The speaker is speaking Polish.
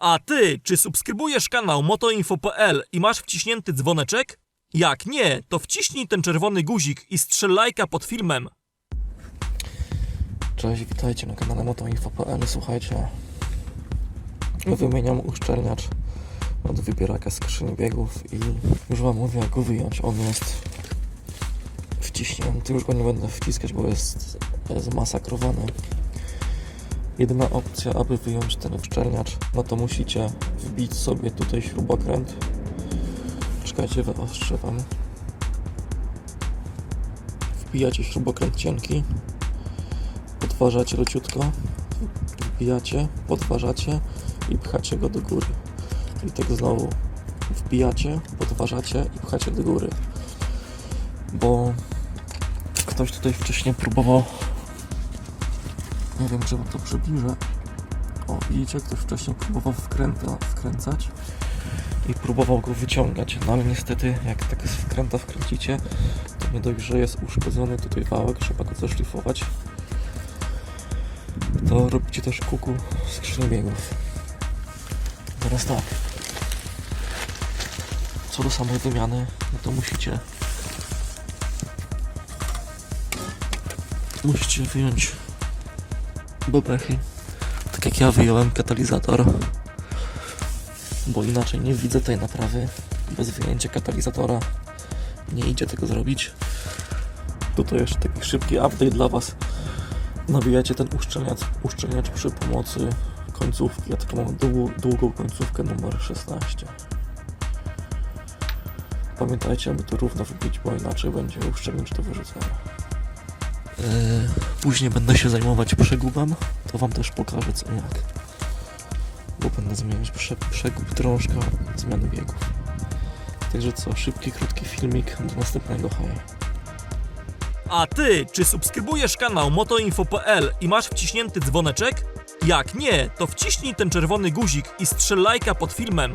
A ty, czy subskrybujesz kanał motoinfo.pl i masz wciśnięty dzwoneczek? Jak nie, to wciśnij ten czerwony guzik i strzel lajka pod filmem. Cześć, witajcie na kanale motoinfo.pl. Słuchajcie, wymieniam uszczelniacz od wybieraka skrzyni biegów i już Wam mówię jak go wyjąć. On jest wciśnięty, już go nie będę wciskać, bo jest zmasakrowany. Jedyna opcja, aby wyjąć ten uszczelniacz, no to musicie wbić sobie tutaj śrubokręt. Czekajcie, wyostrzę Wam. Wbijacie śrubokręt cienki podważacie leciutko, wbijacie, podważacie i pchacie go do góry. I tak znowu wbijacie, podważacie i pchacie do góry. Bo ktoś tutaj wcześniej próbował, nie wiem czy wam to przybliżę. O, widzicie, ktoś wcześniej próbował wkręta, wkręcać i próbował go wyciągać. No ale niestety, jak tak z wkręta wkręcicie, to nie dość, że jest uszkodzony tutaj wałek, trzeba go zaszlifować to robicie też kuku skrzyni biegów. Teraz tak. Co do samej wymiany, no to musicie musicie wyjąć bebechy. Tak jak ja wyjąłem katalizator. Bo inaczej nie widzę tej naprawy. Bez wyjęcia katalizatora nie idzie tego zrobić. Tutaj jeszcze taki szybki update dla Was nabijacie ten uszczelniacz, uszczelniacz przy pomocy końcówki. Ja taką mam dłu, długą końcówkę numer 16. Pamiętajcie, aby to równo wbić, bo inaczej będzie uszczelniacz do wyrzucenia. Yy, później będę się zajmować przegubem, to Wam też pokażę co jak. Bo będę zmieniać prze, przegub, drążka, zmiany biegów. Także co, szybki, krótki filmik, do następnego, hej. A ty, czy subskrybujesz kanał motoinfo.pl i masz wciśnięty dzwoneczek? Jak nie, to wciśnij ten czerwony guzik i strzel lajka pod filmem.